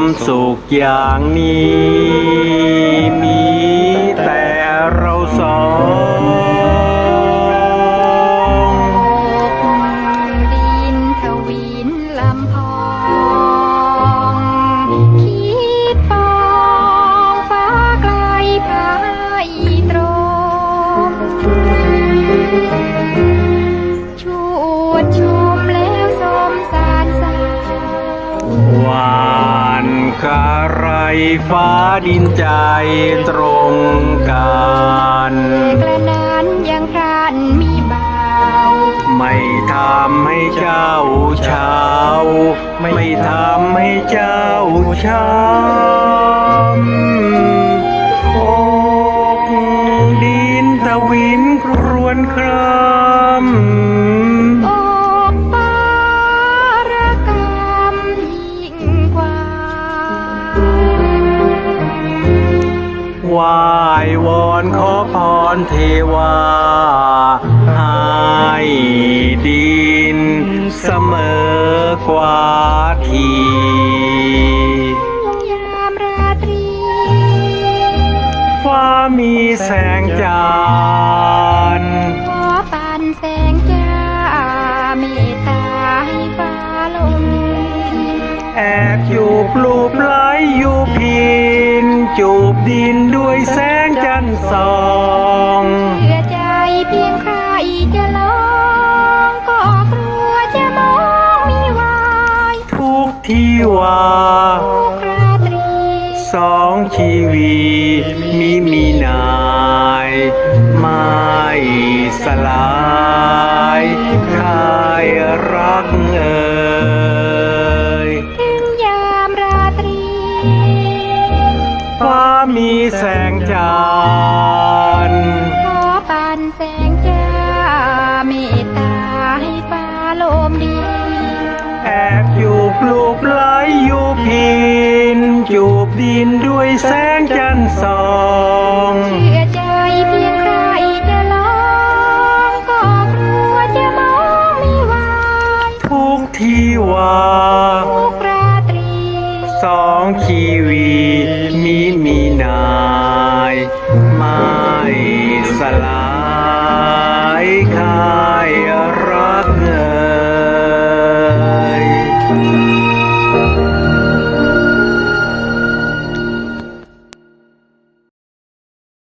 มสมสุขอย่างนี้ มีแต่เราสองดินทวินลำพองคิดปองฟ้าไกลพายานคาไรฟ้าดินใจตรงกันกระนั้นยังพรันมีเบา ไม่ทำให้เจ้าเช้า ไม่ทำให้เจ้าช้ำ ไหวายวอนขอพรเทวา ให้ดินเสมอกว่าทียามราตรีฟ้ามีแสงจันทร์ขอปันแสงจ้าเมตตาให้ฟ้าลงดินแอบจูบลูบไหลอยู่พินจูบ ดินด้วยแสงจันทร์ส่องเชื่อใจเพียงใครจะลองก็กลัวจะมองมีวายทุกที่ว่าทุกราตรีสองชีวีมี มีแสงจันทร์ขอปันแสงจ้าเมตตาให้ฟ้าลมดี แอบอยู่ปลูกไหลอยู่พินจูบดินด้วยแสงจันทร์ส่องเชื่อใจเพียงใครจะลองก็กลัวจะมองไม่ไหวทุกที่ว่าทุกราตรีสองชีวี นี้มีนาย ไม่สลาย